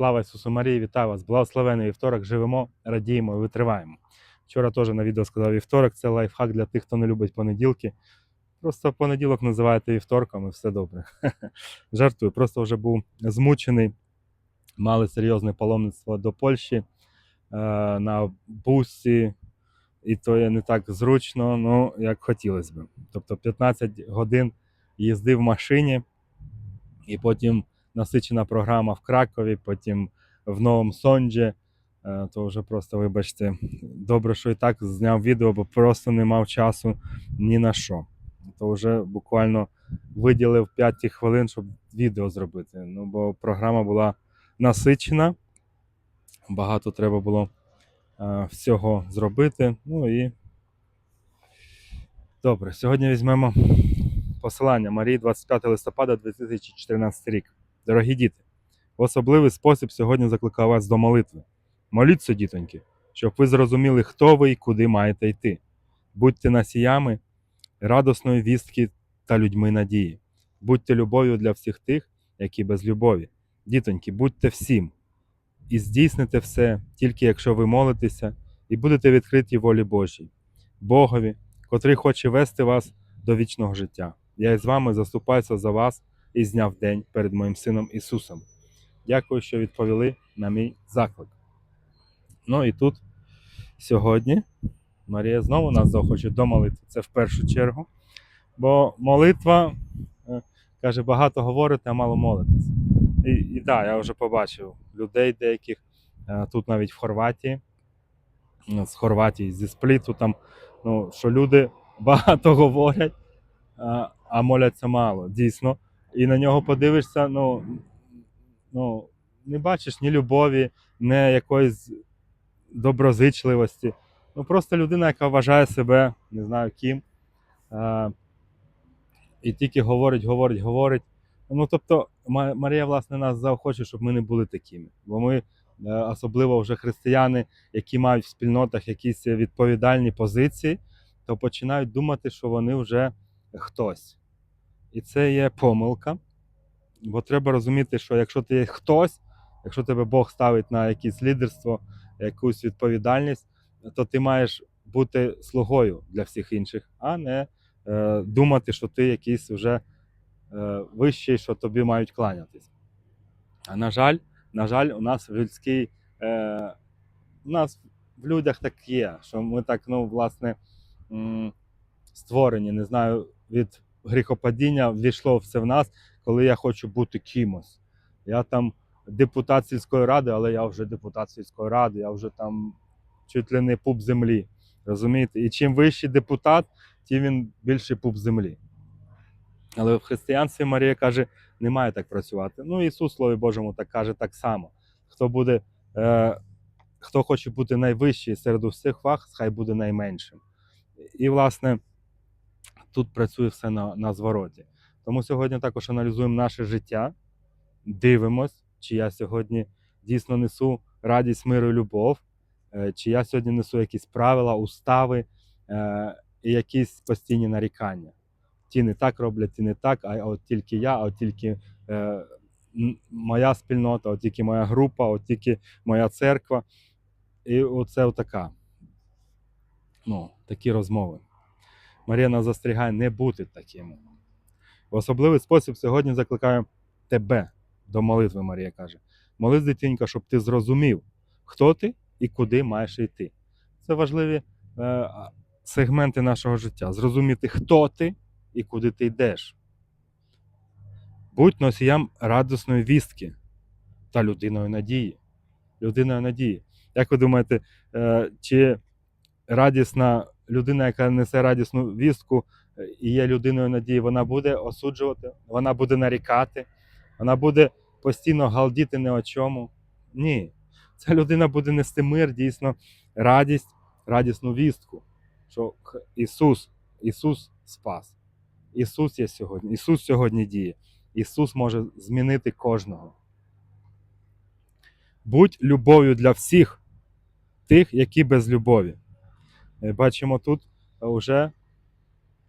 Слава Ісусу Марії, вітаю вас! Благословений вівторок, живемо, радіємо і витриваємо. Вчора теж на відео сказав вівторок, це лайфхак для тих, хто не любить понеділки. Просто понеділок називаєте вівторком і все добре. Жартую, просто вже був змучений. Мали серйозне паломництво до Польщі е, на бусі, і то є не так зручно, ну, як хотілося б. Тобто 15 годин їздив в машині, і потім насичена програма в Кракові, потім в Новому Сонджі. Е, То вже просто, вибачте, добре, що і так зняв відео, бо просто не мав часу ні на що. То вже буквально виділив 5 хвилин, щоб відео зробити. Ну, бо програма була насичена, багато треба було е, всього зробити. Ну і добре, сьогодні візьмемо посилання Марії 25 листопада 2014 рік. Дорогі діти, особливий спосіб сьогодні закликаю вас до молитви. Моліться, дітоньки, щоб ви зрозуміли, хто ви і куди маєте йти. Будьте носіями радосної вістки та людьми надії. Будьте любов'ю для всіх тих, які без любові. Дітоньки, будьте всім і здійсните все, тільки якщо ви молитеся і будете відкриті волі Божій, Богові, котрий хоче вести вас до вічного життя. Я із вами заступаюся за вас і зняв день перед моїм сином Ісусом. Дякую, що відповіли на мій заклик. Ну і тут сьогодні Марія знову нас захоче до молитви. Це в першу чергу. Бо молитва, е, каже, багато говорите, а мало молитесь. І, і так, я вже побачив людей деяких е, тут навіть в Хорватії, е, з Хорватії, зі Спліту, там, ну, що люди багато говорять, а моляться мало, дійсно. І на нього подивишся, ну, ну, не бачиш ні любові, ні якоїсь доброзичливості. Ну, просто людина, яка вважає себе, не знаю ким, е, і тільки говорить, говорить, говорить. Ну, тобто, Марія, власне, нас заохочує, щоб ми не були такими. Бо ми, е, особливо вже християни, які мають в спільнотах якісь відповідальні позиції, то починають думати, що вони вже хтось. І це є помилка. Бо треба розуміти, що якщо ти є хтось, якщо тебе Бог ставить на якесь лідерство, якусь відповідальність, то ти маєш бути слугою для всіх інших, а не е, думати, що ти якийсь вже е, вищий, що тобі мають кланятись. А на жаль, на жаль, у нас в людській, е, у нас в людях так є, що ми так, ну, власне, м, створені, не знаю, від гріхопадіння ввійшло все в нас, коли я хочу бути кимось. Я там депутат сільської ради, але я вже депутат сільської ради, я вже там чуть ли не пуп землі. Розумієте? І чим вищий депутат, тим він більший пуп землі. Але в християнстві Марія каже, не має так працювати. Ну, Ісус, Слові Божому, так каже так само. Хто буде, е, хто хоче бути найвищий серед усіх вас, хай буде найменшим. І, власне, тут працює все на, на звороті. Тому сьогодні також аналізуємо наше життя, дивимось, чи я сьогодні дійсно несу радість, миру і любов, е, чи я сьогодні несу якісь правила, устави е, і якісь постійні нарікання. Ті не так роблять, ті не так, а от тільки я, а от тільки е, моя спільнота, от тільки моя група, от тільки моя церква. І оце отака. Ну, такі розмови. Марія нас застерігає не бути такими. В особливий спосіб сьогодні закликаю тебе до молитви, Марія каже. Молись, дитинка, щоб ти зрозумів, хто ти і куди маєш йти. Це важливі е, сегменти нашого життя. Зрозуміти, хто ти і куди ти йдеш. Будь носіям радісної вістки та людиною надії. Людиною надії. Як ви думаєте, е, чи радісна людина, яка несе радісну вістку е, і є людиною надії, вона буде осуджувати, вона буде нарікати, вона буде постійно галдіти не о чому. Ні. Ця людина буде нести мир, дійсно, радість, радісну вістку, що Ісус, Ісус спас. Ісус є сьогодні, Ісус сьогодні діє. Ісус може змінити кожного. Будь любов'ю для всіх тих, які без любові. Е, Бачимо тут вже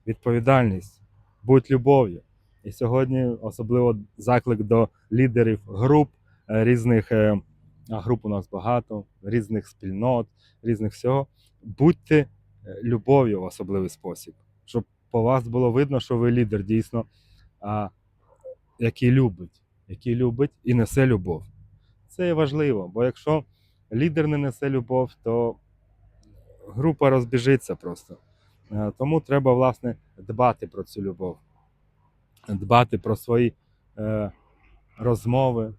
відповідальність. Будь любов'ю. І сьогодні особливо заклик до лідерів груп, е, різних е, груп у нас багато, різних спільнот, різних всього. Будьте любов'ю в особливий спосіб, щоб по вас було видно, що ви лідер дійсно, а, який любить, який любить і несе любов. Це є важливо, бо якщо лідер не несе любов, то група розбіжиться просто. Е, Тому треба, власне, дбати про цю любов, дбати про свої е, розмови,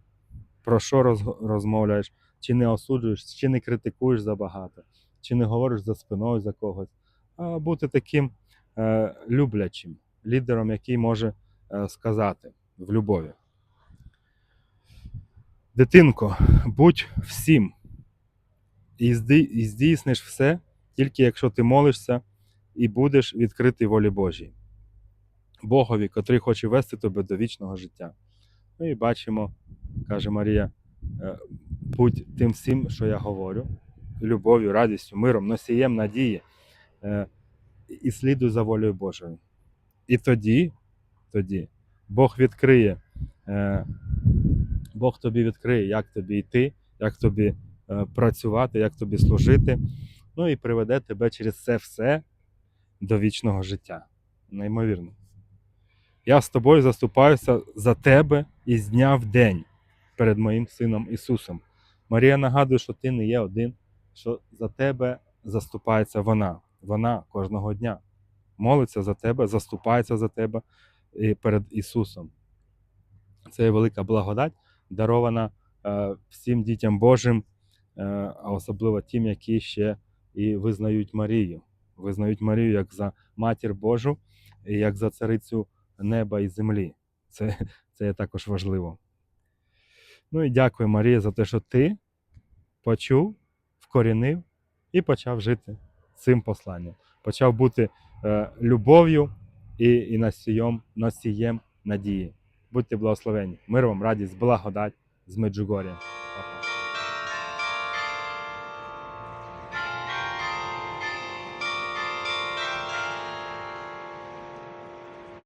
про що роз- розмовляєш, чи не осуджуєш, чи не критикуєш забагато, чи не говориш за спиною за когось, а бути таким е, люблячим лідером, який може е, сказати в любові. Дитинко, будь всім і здійсниш все, тільки якщо ти молишся і будеш відкритий волі Божій. Богові, котрий хоче вести тебе до вічного життя. Ну і бачимо, каже Марія, е, будь тим всім, що я говорю, любов'ю, радістю, миром, носієм надії е, і слідуй за волею Божою. І тоді, тоді Бог відкриє, е, Бог тобі відкриє, як тобі йти, як тобі е, працювати, як тобі служити, ну і приведе тебе через це все до вічного життя. Неймовірно. Я з тобою заступаюся за тебе із дня в день перед моїм сином Ісусом. Марія нагадує, що ти не є один, що за тебе заступається вона. Вона кожного дня молиться за тебе, заступається за тебе і перед Ісусом. Це є велика благодать, дарована е, всім дітям Божим, е, а особливо тим, які ще і визнають Марію. Визнають Марію як за матір Божу і як за царицю неба і землі. Це, це є також важливо. Ну і дякую, Марія, за те, що ти почув, вкорінив і почав жити цим посланням. Почав бути е, любов'ю і, і носієм, носієм надії. Будьте благословені. Мир вам, радість, благодать з Меджугор'я.